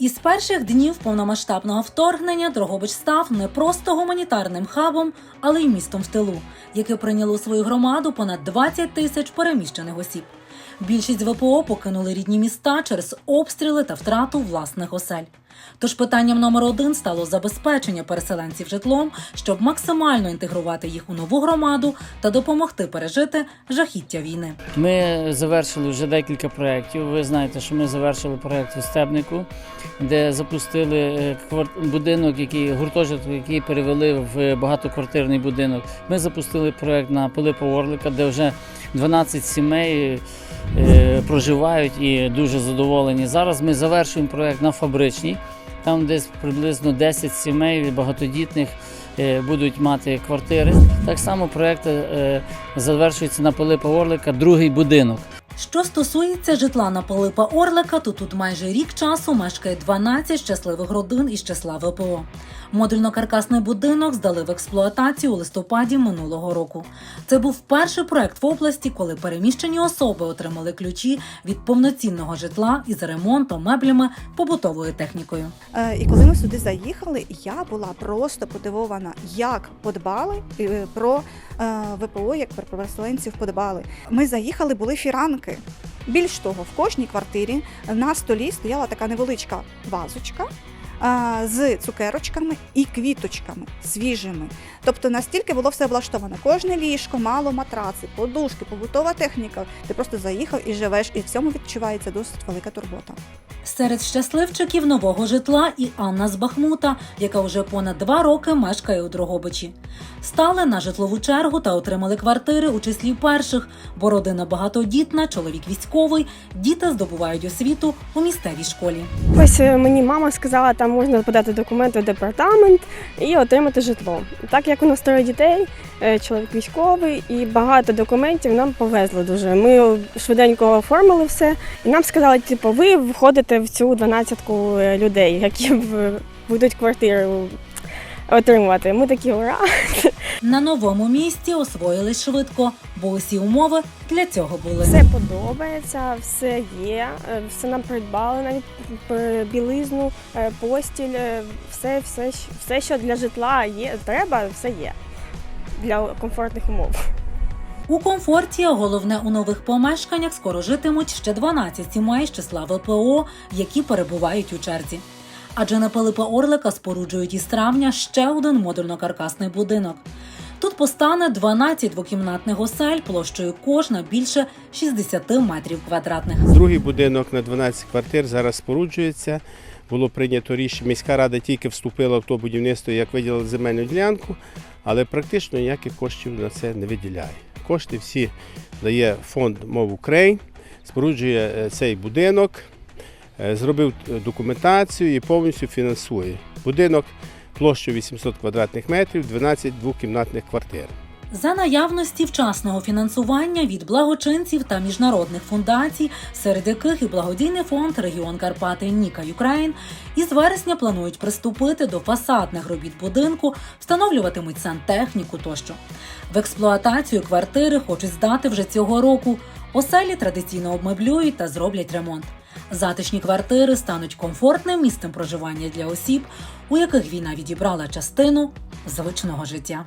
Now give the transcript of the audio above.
Із перших днів повномасштабного вторгнення Дрогобич став не просто гуманітарним хабом, але й містом в тилу, яке прийняло свою громаду понад 20 тисяч переміщених осіб. Більшість ВПО покинули рідні міста через обстріли та втрату власних осель. Тож питанням номер один стало забезпечення переселенців житлом, щоб максимально інтегрувати їх у нову громаду та допомогти пережити жахіття війни. Ми завершили вже декілька проєктів. Ви знаєте, що ми завершили проєкт у Стебнику, де запустили е, будинок, який гуртожиток, який перевели в багатоквартирний будинок. Ми запустили проєкт на Пилипа Орлика, де вже 12 сімей е, проживають і дуже задоволені. Зараз ми завершуємо проєкт на фабричній. Там десь приблизно 10 сімей багатодітних е, будуть мати квартири. Так само проєкт е, завершується на Пилипа Орлика, другий будинок. Що стосується житла на Пилипа Орлика, то тут майже рік часу мешкає 12 щасливих родин із числа ВПО. Модульно-каркасний будинок здали в експлуатацію у листопаді минулого року. Це був перший проект в області, коли переміщені особи отримали ключі від повноцінного житла із ремонтом, меблями, побутовою технікою. Е, І коли ми сюди заїхали, я була просто подивована, як подбали е, про е, ВПО, як про переселенців подбали. Ми заїхали, були фіранки. Більш того, в кожній квартирі на столі стояла така невеличка вазочка. З цукерочками і квіточками свіжими. Тобто настільки було все влаштовано. Кожне ліжко, мало матраци, подушки, побутова техніка. Ти просто заїхав і живеш, і в цьому відчувається досить велика турбота. Серед щасливчиків нового житла і Анна з Бахмута, яка вже понад два роки мешкає у Дрогобичі. Стали на житлову чергу та отримали квартири у числі перших, бо родина багатодітна, чоловік військовий, діти здобувають освіту у місцевій школі. Ось е, мені мама сказала, там можна подати документи в департамент і отримати житло. Так як у нас троє дітей, е, чоловік військовий і багато документів нам повезло дуже. Ми швиденько оформили все, і нам сказали, типу, ви входите в цю дванадцятку е, людей, які будуть квартиру отримувати. Ми такі ура! На новому місці освоїлись швидко, бо усі умови для цього були. Все подобається, все є, е, все нам придбали, навіть білизну, е, постіль, е, все, все, все, що для житла є, треба, все є для комфортних умов. У комфорті, а головне у нових помешканнях скоро житимуть ще 12 сімей з числа ВПО, які перебувають у черзі. Адже на Пилипа Орлика споруджують із травня ще один модульно-каркасний будинок. Тут постане 12 двокімнатних осель площею кожна більше 60 метрів квадратних. Другий будинок на 12 квартир зараз споруджується. Було прийнято рішення. Міська рада тільки вступила в то будівництво, як виділила земельну ділянку, але практично ніяких коштів на це не виділяє. Кошти всі дає фонд мов Україн, споруджує е, цей будинок, зробив е, документацію і повністю фінансує. Будинок площею 800 квадратних метрів, 12 двокімнатних квартир. За наявності вчасного фінансування від благочинців та міжнародних фундацій, серед яких і благодійний фонд Регіон Карпати Ніка Юкрейн, із вересня планують приступити до фасадних робіт будинку, встановлюватимуть сантехніку тощо. В експлуатацію квартири хочуть здати вже цього року. Оселі традиційно обмеблюють та зроблять ремонт. Затишні квартири стануть комфортним місцем проживання для осіб, у яких війна відібрала частину звичного життя.